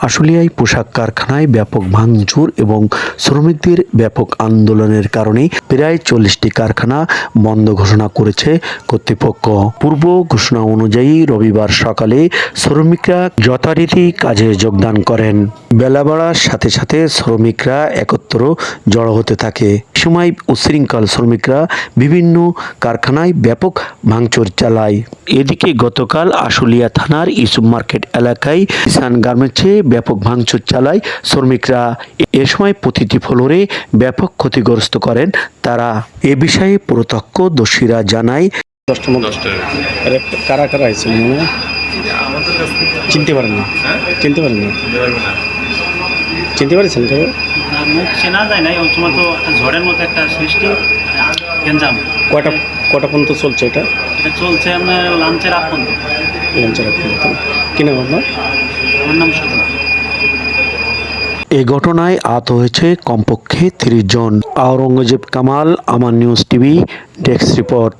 আশুলিয়ায় পোশাক কারখানায় ব্যাপক ভাঙচুর এবং শ্রমিকদের ব্যাপক আন্দোলনের কারণে প্রায় চল্লিশটি কারখানা বন্ধ ঘোষণা করেছে কর্তৃপক্ষ। পূর্ব ঘোষণা অনুযায়ী রবিবার সকালে শ্রমিকরা যথারীতি কাজে যোগদান করেন। বেলা বাড়ার সাথে সাথে শ্রমিকরা একত্র জড়ো হতে থাকে। সময় উশৃঙ্খল শ্রমিকরা বিভিন্ন কারখানায় ব্যাপক ভাঙচুর চালায়। এদিকে গতকাল আশুলিয়া থানার ইসুপ মার্কেট এলাকায় কিষান গার্মেন্টসে ব্যাপক ভাঙচুর চালায় শ্রমিকরা। এ সময় প্রতিটি ফ্লোরে ব্যাপক ক্ষতিগ্রস্ত করেন তারা। এ বিষয়ে প্রত্যক্ষদর্শীরা জানায়। কারা কারা আইছিল মনে চিনতে পারেন না। হ্যাঁ চিনতে পারেন না? চিনতে পারছেন কেউ? মুখ চেনা যায় না ওই সময় তো একটা ঝড়ের মতো একটা সৃষ্টি। গেঞ্জাম। কয়টা কটা পর্যন্ত চলছে এটা? এটা চলছে আপনার লাঞ্চের আগ পর্যন্ত। লঞ্চের পর্যন্ত। কি নাম আপনার? আমার নাম এ ঘটনায় আহত হয়েছে কমপক্ষে তিরিশ জন। আওরঙ্গজেব কামাল আমার নিউজ টিভি ডেস্ক রিপোর্ট।